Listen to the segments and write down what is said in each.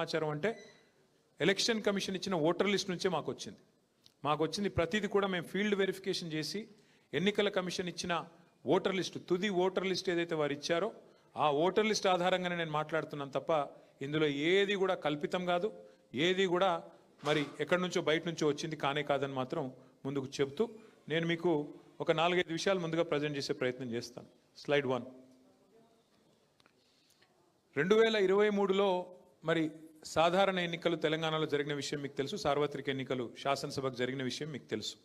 సమాచారం అంటే election commission ఇచ్చిన ఓటర్ లిస్ట్ నుంచే మాకు వచ్చింది. మాకు వచ్చింది ప్రతిదీ కూడా మేము ఫీల్డ్ వెరిఫికేషన్ చేసి ఎన్నికల కమిషన్ ఇచ్చిన ఓటర్ లిస్ట్ తుది ఓటర్ లిస్ట్ ఏదైతే వారు ఇచ్చారో ఆ ఓటర్ లిస్ట్ ఆధారంగానే నేను మాట్లాడుతున్నాను తప్ప ఇందులో ఏది కూడా కల్పితం కాదు. ఏది కూడా మరి ఎక్కడి నుంచో బయట నుంచో వచ్చింది కానే కాదని మాత్రం ముందుకు చెప్తూ నేను మీకు ఒక నాలుగైదు విషయాలు ముందుగా ప్రజెంట్ చేసే ప్రయత్నం చేస్తాను. స్లైడ్ వన్ రెండు వేల ఇరవై మూడులో మరి సాధారణ ఎన్నికలు తెలంగాణలో జరిగిన విషయం మీకు తెలుసు సార్వత్రిక ఎన్నికలు శాసనసభకు జరిగిన విషయం మీకు తెలుసు.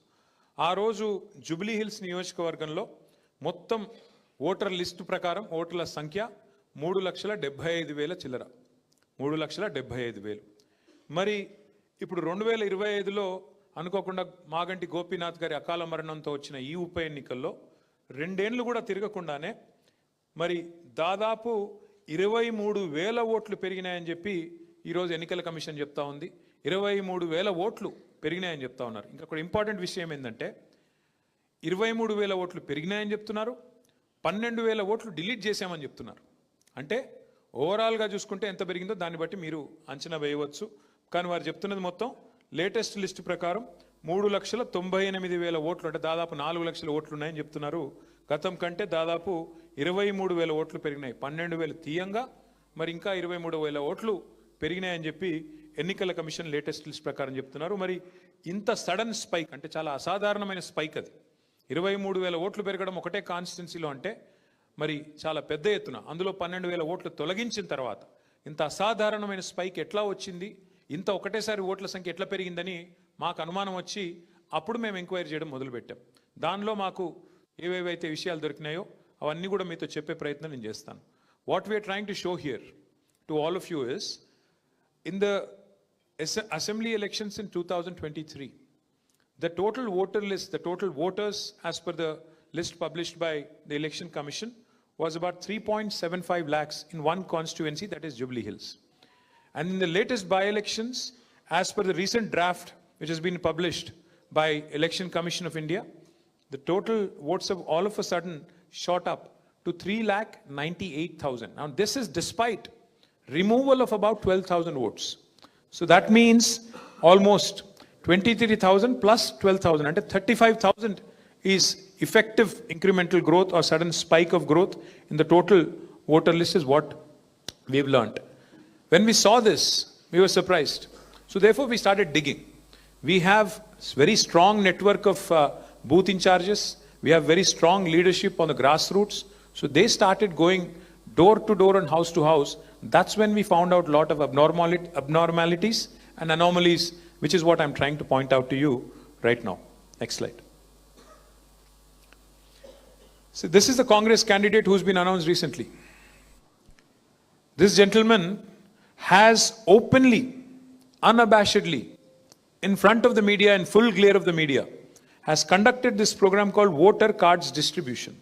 ఆ రోజు జూబ్లీ హిల్స్ నియోజకవర్గంలో మొత్తం ఓటర్ లిస్టు ప్రకారం ఓటర్ల సంఖ్య మూడు లక్షల డెబ్భై ఐదు వేల చిల్లర. మూడు లక్షల డెబ్భై ఐదు వేలు. మరి ఇప్పుడు రెండు వేల ఇరవై ఐదులో అనుకోకుండా మాగంటి గోపీనాథ్ గారి అకాల మరణంతో వచ్చిన ఈ ఉప ఎన్నికల్లో రెండేళ్ళు కూడా తిరగకుండానే మరి దాదాపు ఇరవై మూడు వేల ఓట్లు పెరిగినాయని చెప్పి ఈరోజు ఎన్నికల కమిషన్ చెప్తా ఉంది. ఇరవై మూడు వేల ఓట్లు పెరిగినాయని చెప్తా ఉన్నారు. ఇంకా ఒక ఇంపార్టెంట్ విషయం ఏంటంటే ఇరవై మూడు వేల ఓట్లు పెరిగినాయని చెప్తున్నారు. పన్నెండు వేల ఓట్లు డిలీట్ చేశామని చెప్తున్నారు. అంటే ఓవరాల్గా చూసుకుంటే ఎంత పెరిగిందో దాన్ని బట్టి మీరు అంచనా వేయవచ్చు. కానీ వారు చెప్తున్నది మొత్తం లేటెస్ట్ లిస్ట్ ప్రకారం మూడు లక్షల తొంభై ఎనిమిది వేల ఓట్లు అంటే దాదాపు నాలుగు లక్షల ఓట్లు ఉన్నాయని చెప్తున్నారు. గతం కంటే దాదాపు ఇరవై మూడు వేల ఓట్లు పెరిగినాయి. పన్నెండు వేలు తీయంగా మరి ఇంకా ఇరవై మూడు వేల ఓట్లు పెరిగినాయని చెప్పి ఎన్నికల కమిషన్ లేటెస్ట్ లిస్ట్ ప్రకారం చెప్తున్నారు. మరి ఇంత సడన్ స్పైక్ అంటే చాలా అసాధారణమైన స్పైక్ అది. ఇరవై మూడు వేల ఓట్లు పెరగడం ఒకటే కాన్స్టిట్యున్సీలో అంటే మరి చాలా పెద్ద ఎత్తున అందులో పన్నెండు వేల ఓట్లు తొలగించిన తర్వాత ఇంత అసాధారణమైన స్పైక్ ఎట్లా వచ్చింది? ఇంత ఒకటేసారి ఓట్ల సంఖ్య ఎట్లా పెరిగిందని మాకు అనుమానం వచ్చి అప్పుడు మేము ఎంక్వైరీ చేయడం మొదలుపెట్టాం. దానిలో మాకు ఏవేవైతే విషయాలు దొరికినాయో అవన్నీ కూడా మీతో చెప్పే ప్రయత్నం నేను చేస్తాను. What we are trying to show here to all of you is in the assembly elections in 2023, the total voter list, the total voters as per the list published by the Election Commission was about 3.75 lakhs in one constituency, that is Jubilee Hills. And in the latest by-elections, as per the recent draft which has been published by Election Commission of India, the total votes have all of a sudden shot up to 3 lakh 98,000. Now this is despite removal of about 12,000 votes. So that means almost 23,000 plus 12,000 and 35,000 is effective incremental growth or sudden spike of growth in the total voter list is what we've learned. When we saw this, we were surprised. So therefore we started digging. We have very strong network of uh, booth in charges. We have very strong leadership on the grassroots. So they started going door to door and house to house. That's when we found out a lot of abnormalities and anomalies, which is what I'm trying to point out to you right now. Next slide. So this is the Congress candidate who's been announced recently. This gentleman has openly, unabashedly, in front of the media, in full glare of the media, has conducted this program called voter cards distribution.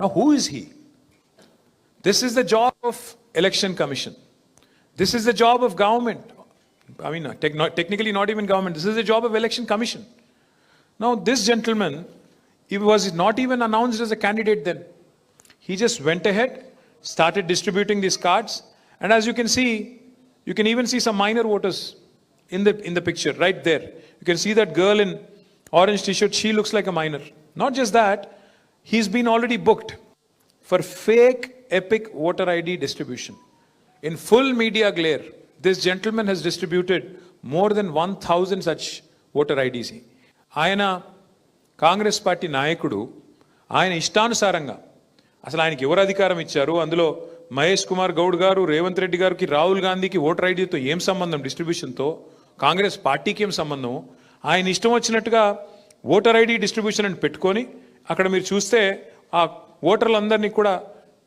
Now, who is he? This is the job of election commission. This is the job of government. I mean, not- technically not even government. This is the job of election commission. Now, this gentleman, he was not even announced as a candidate then. He just went ahead, started distributing these cards, and as you can see, you can even see some minor voters in the in the picture right there. You can see that girl in orange t-shirt. She looks like a minor. Not just that, he's been already booked for fake epic voter ID distribution. In full media glare, this gentleman has distributed more than 1,000 such voter IDs. ఆయన Congress party నాయకుడు ఆయన ఇష్టానుసారంగా అసలు ఆయనకి ఎవరు అధికారం ఇచ్చారు అందులో మహేష్ కుమార్ గౌడ్ గారు రేవంత్ రెడ్డి గారికి రాహుల్ గాంధీకి ఓటర్ ఐడితో ఏం సంబంధం డిస్ట్రిబ్యూషన్తో కాంగ్రెస్ పార్టీకి ఏం సంబంధం ఆయన ఇష్టం వచ్చినట్టుగా ఓటర్ ఐడి డిస్ట్రిబ్యూషన్ అని పెట్టుకొని అక్కడ మీరు చూస్తే ఆ ఓటర్లందరినీ కూడా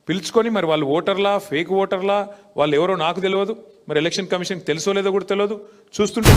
పిలుచుకొని మరి వాళ్ళు ఓటర్లా ఫేక్ ఓటర్లా వాళ్ళు ఎవరో నాకు తెలియదు మరి ఎలక్షన్ కమిషన్ తెలుసో లేదో కూడా తెలియదు చూస్తుంటే